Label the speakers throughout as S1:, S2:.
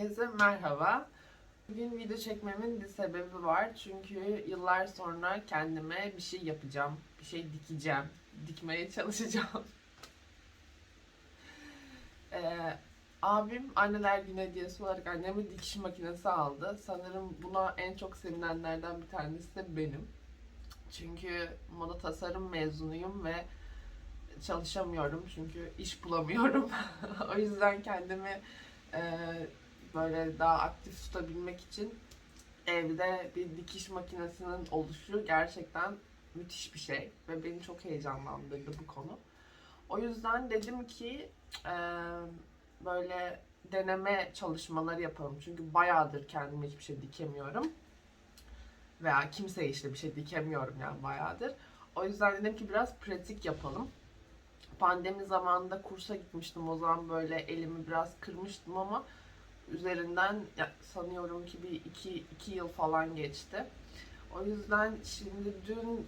S1: Herkese merhaba. Bugün video çekmemin bir sebebi var. Çünkü yıllar sonra kendime bir şey yapacağım. Bir şey dikeceğim. Dikmeye çalışacağım. Ee, abim anneler günü hediyesi olarak anneme dikiş makinesi aldı. Sanırım buna en çok sevinenlerden bir tanesi de benim. Çünkü moda tasarım mezunuyum ve çalışamıyorum çünkü iş bulamıyorum. o yüzden kendimi e, böyle daha aktif tutabilmek için evde bir dikiş makinesinin oluşu gerçekten müthiş bir şey ve beni çok heyecanlandırdı bu konu. O yüzden dedim ki e, böyle deneme çalışmaları yapalım. Çünkü bayağıdır kendime hiçbir şey dikemiyorum. Veya kimseye işte bir şey dikemiyorum yani bayağıdır. O yüzden dedim ki biraz pratik yapalım pandemi zamanında kursa gitmiştim. O zaman böyle elimi biraz kırmıştım ama üzerinden ya, sanıyorum ki bir iki, iki yıl falan geçti. O yüzden şimdi dün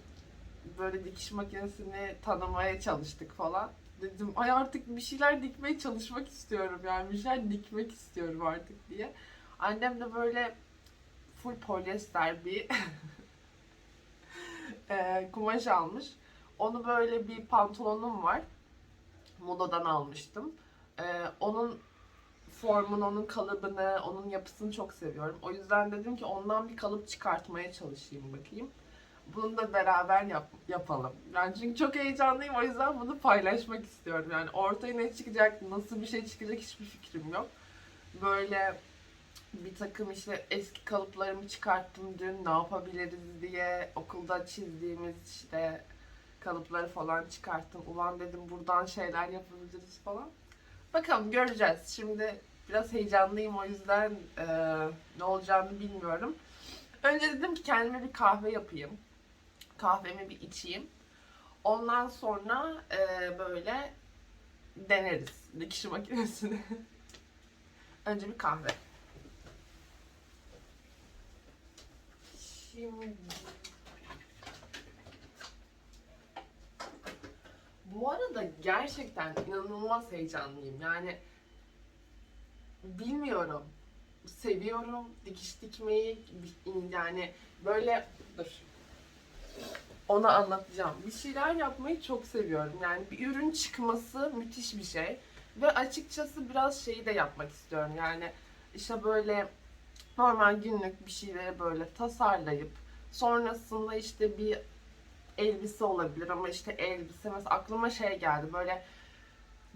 S1: böyle dikiş makinesini tanımaya çalıştık falan. Dedim ay artık bir şeyler dikmeye çalışmak istiyorum yani bir şeyler dikmek istiyorum artık diye. Annem de böyle full polyester bir e, kumaş almış. Onu böyle bir pantolonum var. Moda'dan almıştım. Ee, onun formunu, onun kalıbını, onun yapısını çok seviyorum. O yüzden dedim ki ondan bir kalıp çıkartmaya çalışayım bakayım. Bunu da beraber yap, yapalım. Yani çünkü çok heyecanlıyım o yüzden bunu paylaşmak istiyorum. Yani ortaya ne çıkacak, nasıl bir şey çıkacak hiçbir fikrim yok. Böyle bir takım işte eski kalıplarımı çıkarttım dün ne yapabiliriz diye okulda çizdiğimiz işte kalıpları falan çıkarttım. Ulan dedim buradan şeyler yapabiliriz falan. Bakalım göreceğiz. Şimdi biraz heyecanlıyım o yüzden e, ne olacağını bilmiyorum. Önce dedim ki kendime bir kahve yapayım. Kahvemi bir içeyim. Ondan sonra e, böyle deneriz dikiş makinesini. Önce bir kahve. Şimdi Gerçekten inanılmaz heyecanlıyım. Yani bilmiyorum. Seviyorum dikiş dikmeyi. Yani böyle dur. Ona anlatacağım. Bir şeyler yapmayı çok seviyorum. Yani bir ürün çıkması müthiş bir şey. Ve açıkçası biraz şeyi de yapmak istiyorum. Yani işte böyle normal günlük bir şeyleri böyle tasarlayıp sonrasında işte bir elbise olabilir ama işte elbise mesela aklıma şey geldi böyle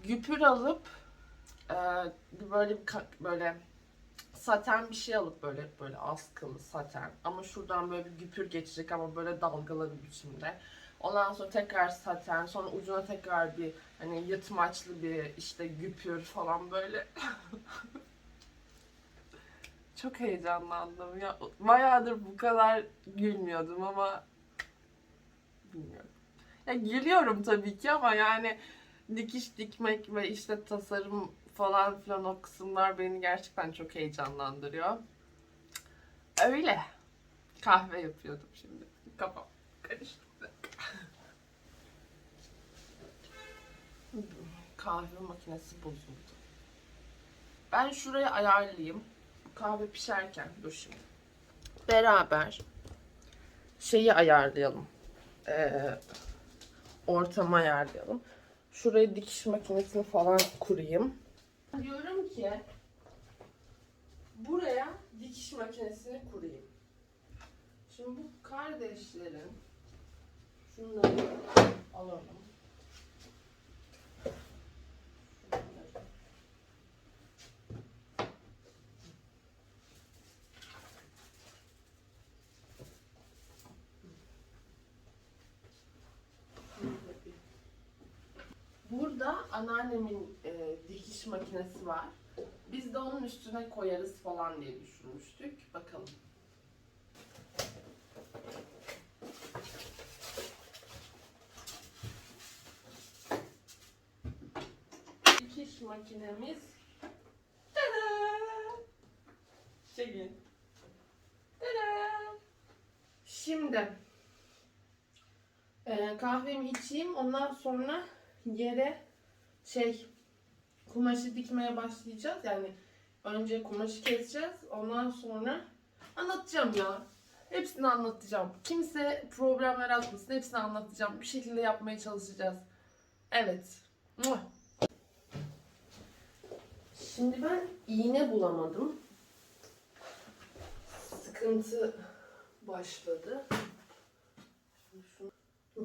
S1: güpür alıp e, böyle bir böyle saten bir şey alıp böyle böyle askılı saten ama şuradan böyle bir güpür geçecek ama böyle dalgalı bir biçimde. Ondan sonra tekrar saten, sonra ucuna tekrar bir hani yırtmaçlı bir işte güpür falan böyle. Çok heyecanlandım ya. Bayağıdır bu kadar gülmüyordum ama. Ya gülüyorum tabii ki ama yani dikiş dikmek ve işte tasarım falan filan o kısımlar beni gerçekten çok heyecanlandırıyor. Öyle. Kahve yapıyordum şimdi. Kafam karıştı. Kahve makinesi bozuldu. Ben şuraya ayarlayayım. Kahve pişerken dur şimdi. Beraber şeyi ayarlayalım e, ortamı ayarlayalım. Şuraya dikiş makinesini falan kurayım. Diyorum ki buraya dikiş makinesini kurayım. Şimdi bu kardeşlerin şunları alalım. Şunları. Burada anneannemin e, dikiş makinesi var. Biz de onun üstüne koyarız falan diye düşünmüştük. Bakalım. Dikiş makinemiz. Tada! Çekin. Tada! Şimdi e, kahvemi içeyim. Ondan sonra yere şey kumaşı dikmeye başlayacağız. Yani Önce kumaşı keseceğiz. Ondan sonra anlatacağım ya. Hepsini anlatacağım. Kimse problem yaratmasın. Hepsini anlatacağım. Bir şekilde yapmaya çalışacağız. Evet. Şimdi ben iğne bulamadım. Sıkıntı başladı.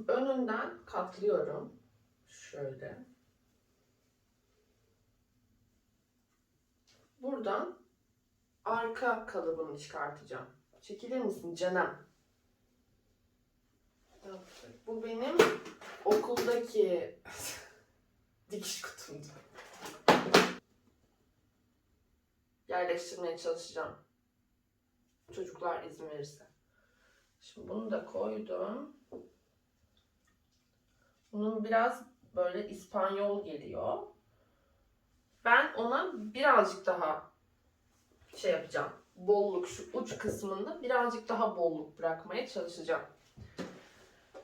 S1: Önünden katlıyorum. Şöyle. Buradan arka kalıbını çıkartacağım. Çekilir misin canım? Bu benim okuldaki dikiş kutumdu. Yerleştirmeye çalışacağım. Çocuklar izin verirse. Şimdi bunu da koydum. Bunun biraz böyle İspanyol geliyor. Ben ona birazcık daha şey yapacağım. Bolluk şu uç kısmında birazcık daha bolluk bırakmaya çalışacağım.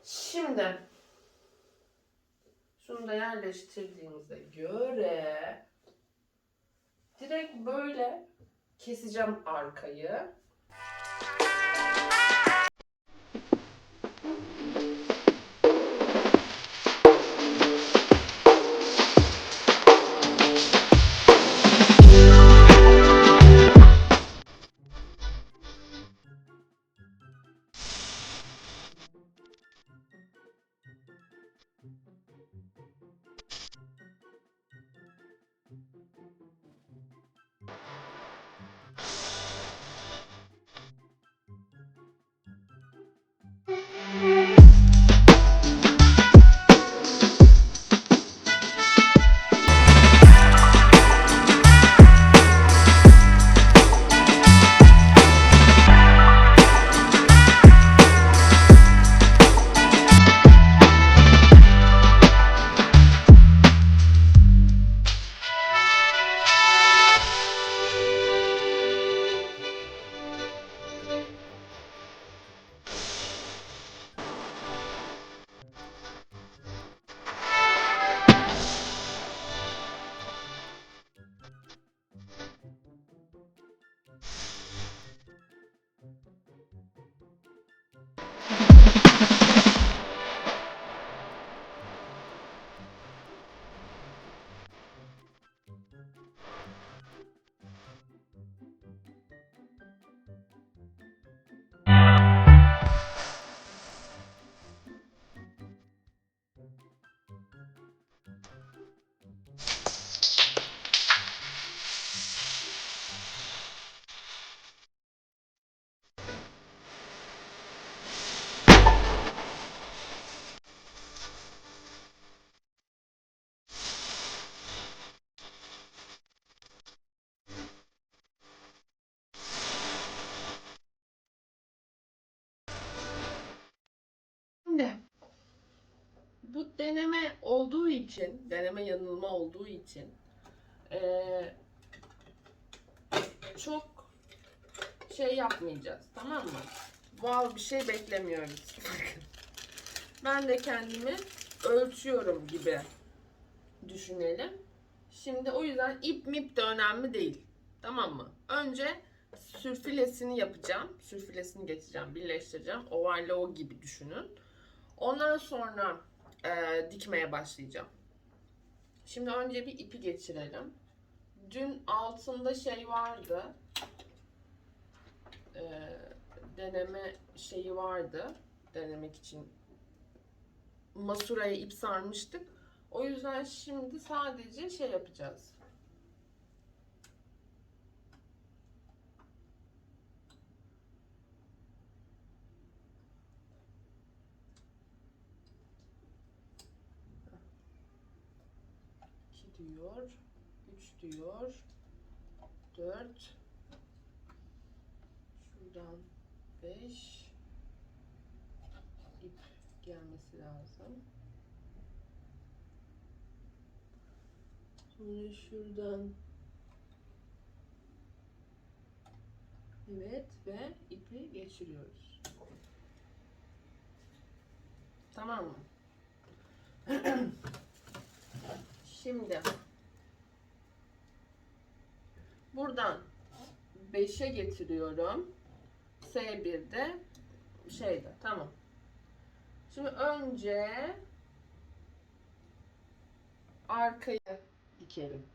S1: Şimdi şunu da yerleştirdiğimize göre direkt böyle keseceğim arkayı. İçin, deneme yanılma olduğu için eee, çok şey yapmayacağız tamam mı? Wow bir şey beklemiyoruz. ben de kendimi ölçüyorum gibi düşünelim. Şimdi o yüzden ip mip de önemli değil. Tamam mı? Önce sürfilesini yapacağım. Sürfilesini geçeceğim, birleştireceğim. Overlock gibi düşünün. Ondan sonra e, dikmeye başlayacağım. Şimdi önce bir ipi geçirelim. Dün altında şey vardı. E, deneme şeyi vardı. Denemek için masuraya ip sarmıştık. O yüzden şimdi sadece şey yapacağız. İki diyor, üç diyor, dört, şuradan beş, ip gelmesi lazım. Sonra şuradan Evet ve ipi geçiriyoruz. Tamam mı? Şimdi Buradan 5'e getiriyorum. S1'de şeyde tamam. Şimdi önce arkayı dikelim.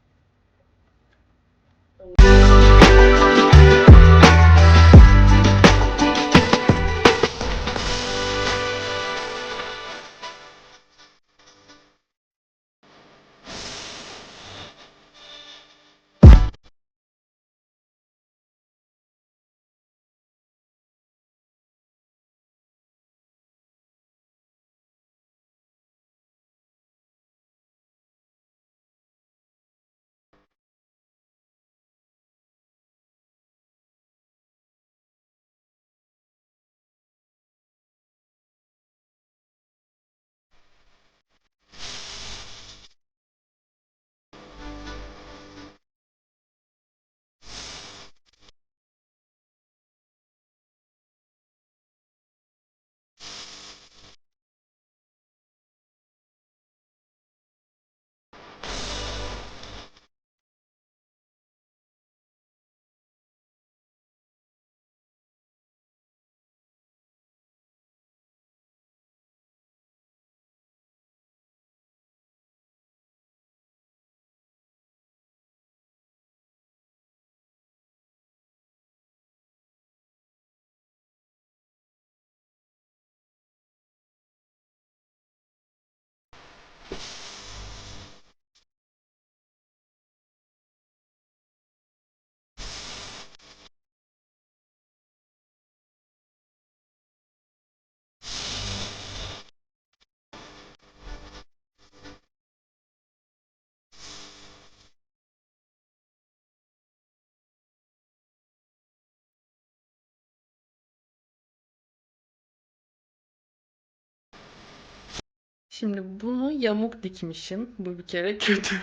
S1: Şimdi bunu yamuk dikmişim. Bu bir kere kötü.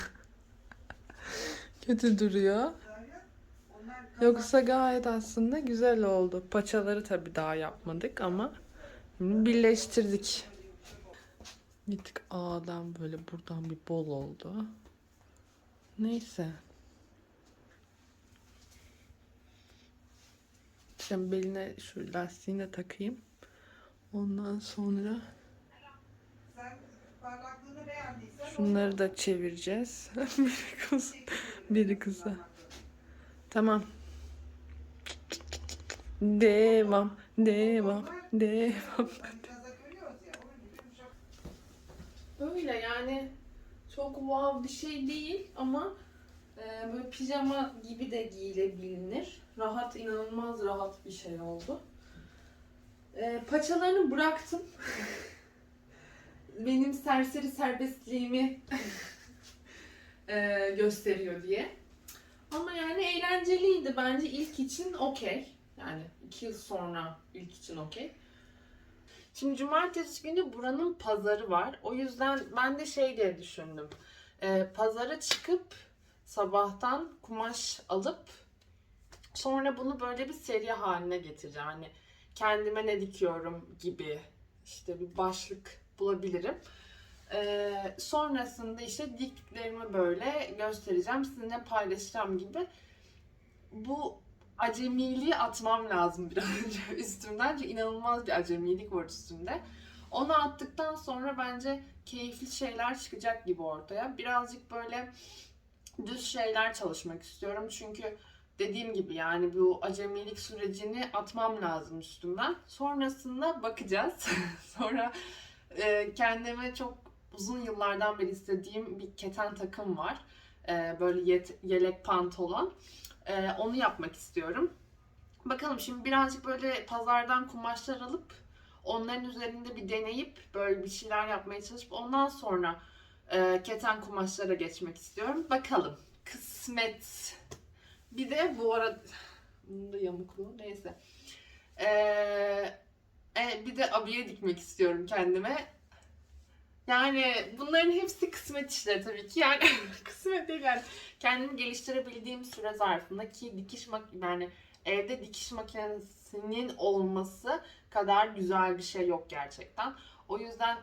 S1: kötü duruyor. Yoksa gayet aslında güzel oldu. Paçaları tabii daha yapmadık ama birleştirdik. Gittik A'dan böyle buradan bir bol oldu. Neyse. Şimdi beline şu lastiğini de takayım. Ondan sonra Şunları da çevireceğiz. biri kız, biri kısa. Tamam. Devam, devam, devam. Öyle yani çok wow bir şey değil ama e, böyle pijama gibi de giyilebilir. Rahat, inanılmaz rahat bir şey oldu. E, paçalarını bıraktım. Benim serseri serbestliğimi e, gösteriyor diye. Ama yani eğlenceliydi. Bence ilk için okey. Yani iki yıl sonra ilk için okey. Şimdi cumartesi günü buranın pazarı var. O yüzden ben de şey diye düşündüm. Ee, pazara çıkıp sabahtan kumaş alıp sonra bunu böyle bir seri haline getireceğim. Hani kendime ne dikiyorum gibi işte bir başlık bulabilirim. Ee, sonrasında işte diktiklerimi böyle göstereceğim. Sizinle paylaşacağım gibi. Bu acemiliği atmam lazım bir an önce üstümden. Çünkü inanılmaz bir acemilik var üstümde. Onu attıktan sonra bence keyifli şeyler çıkacak gibi ortaya. Birazcık böyle düz şeyler çalışmak istiyorum. Çünkü dediğim gibi yani bu acemilik sürecini atmam lazım üstümden. Sonrasında bakacağız. Sonra e, kendime çok uzun yıllardan beri istediğim bir keten takım var. E, böyle yet- yelek pantolon. E, onu yapmak istiyorum. Bakalım şimdi birazcık böyle pazardan kumaşlar alıp onların üzerinde bir deneyip böyle bir şeyler yapmaya çalışıp ondan sonra e, keten kumaşlara geçmek istiyorum. Bakalım. Kısmet. Bir de bu arada bunun da yamukluğu neyse. E, e, bir de abiye dikmek istiyorum kendime. Yani bunların hepsi kısmet işleri tabii ki. Yani kısmet değil yani kendimi geliştirebildiğim süre zarfında ki dikiş mak yani evde dikiş makinesinin olması kadar güzel bir şey yok gerçekten. O yüzden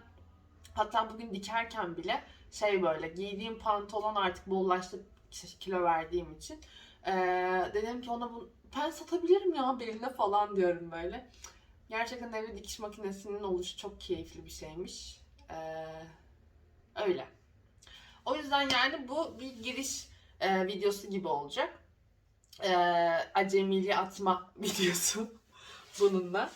S1: hatta bugün dikerken bile şey böyle giydiğim pantolon artık bollaştı kilo verdiğim için Ee, dedim ki ona bu, ben satabilirim ya birine falan diyorum böyle. Gerçekten evde dikiş makinesinin oluşu çok keyifli bir şeymiş. Ee, öyle. O yüzden yani bu bir giriş e, videosu gibi olacak. Ee, acemiliği atma videosu bununla.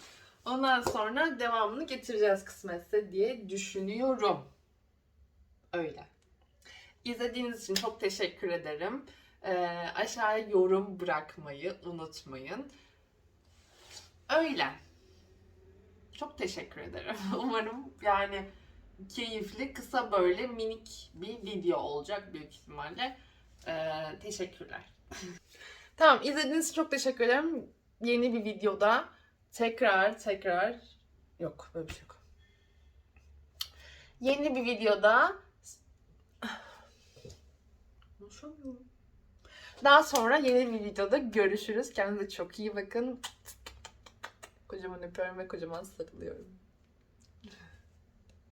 S1: Ondan sonra devamını getireceğiz kısmetse diye düşünüyorum. Öyle. İzlediğiniz için çok teşekkür ederim. Ee, aşağıya yorum bırakmayı unutmayın. Öyle. Çok teşekkür ederim. Umarım yani keyifli, kısa böyle minik bir video olacak büyük ihtimalle. Ee, teşekkürler. tamam, izlediğiniz için çok teşekkür ederim. Yeni bir videoda tekrar tekrar yok böyle bir şey yok. Yeni bir videoda Konuşamıyorum. Daha sonra yeni bir videoda görüşürüz. Kendinize çok iyi bakın. Kocaman öpüyorum ve kocaman sarılıyorum.